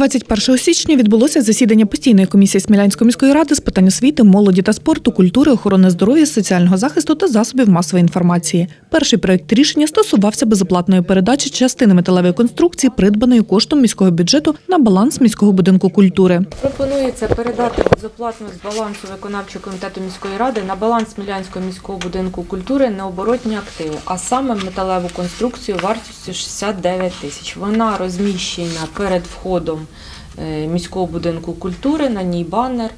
21 січня відбулося засідання постійної комісії Смілянської міської ради з питань освіти, молоді та спорту, культури, охорони здоров'я, соціального захисту та засобів масової інформації. Перший проект рішення стосувався безоплатної передачі частини металевої конструкції, придбаної коштом міського бюджету на баланс міського будинку культури. Пропонується передати безоплатно з балансу виконавчого комітету міської ради на баланс Смілянського міського будинку культури необоротні активи, а саме металеву конструкцію вартістю 69 тисяч. Вона розміщена перед входом міського будинку культури, на ній банер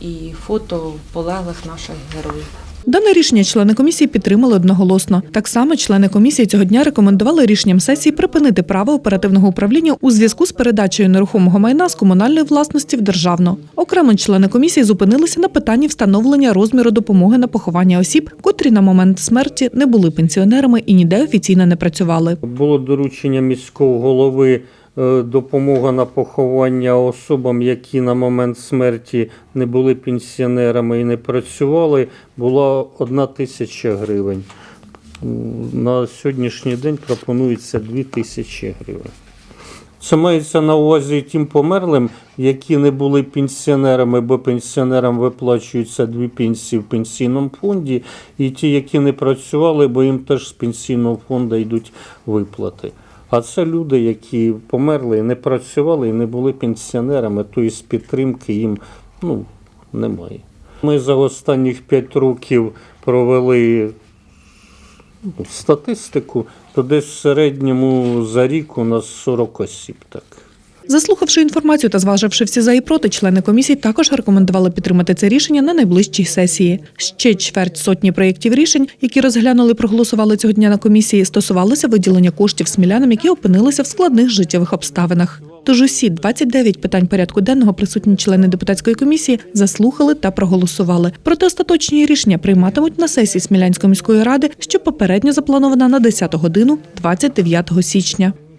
і фото полеглих наших героїв. Дане рішення члени комісії підтримали одноголосно. Так само члени комісії цього дня рекомендували рішенням сесії припинити право оперативного управління у зв'язку з передачею нерухомого майна з комунальної власності в державну. Окремо члени комісії зупинилися на питанні встановлення розміру допомоги на поховання осіб, котрі на момент смерті не були пенсіонерами і ніде офіційно не працювали. Було доручення міського голови е, допомога на поховання особам, які на момент смерті не були пенсіонерами і не працювали, була одна тисяча гривень. На сьогоднішній день пропонується дві тисячі гривень. Це мається на увазі тим померлим, які не були пенсіонерами, бо пенсіонерам виплачуються дві пенсії в пенсійному фонді, і ті, які не працювали, бо їм теж з пенсійного фонду йдуть виплати. А це люди, які померли, і не працювали і не були пенсіонерами, то із підтримки їм ну, немає. Ми за останніх 5 років провели ну, статистику, то десь в середньому за рік у нас 40 осіб так. Заслухавши інформацію та зваживши всі за і проти, члени комісії також рекомендували підтримати це рішення на найближчій сесії. Ще чверть сотні проєктів рішень, які розглянули і проголосували цього дня на комісії, стосувалися виділення коштів смілянам, які опинилися в складних життєвих обставинах. Тож усі 29 питань порядку денного присутні члени депутатської комісії заслухали та проголосували. Проте остаточні рішення прийматимуть на сесії Смілянської міської ради, що попередньо запланована на 10 годину 29 січня.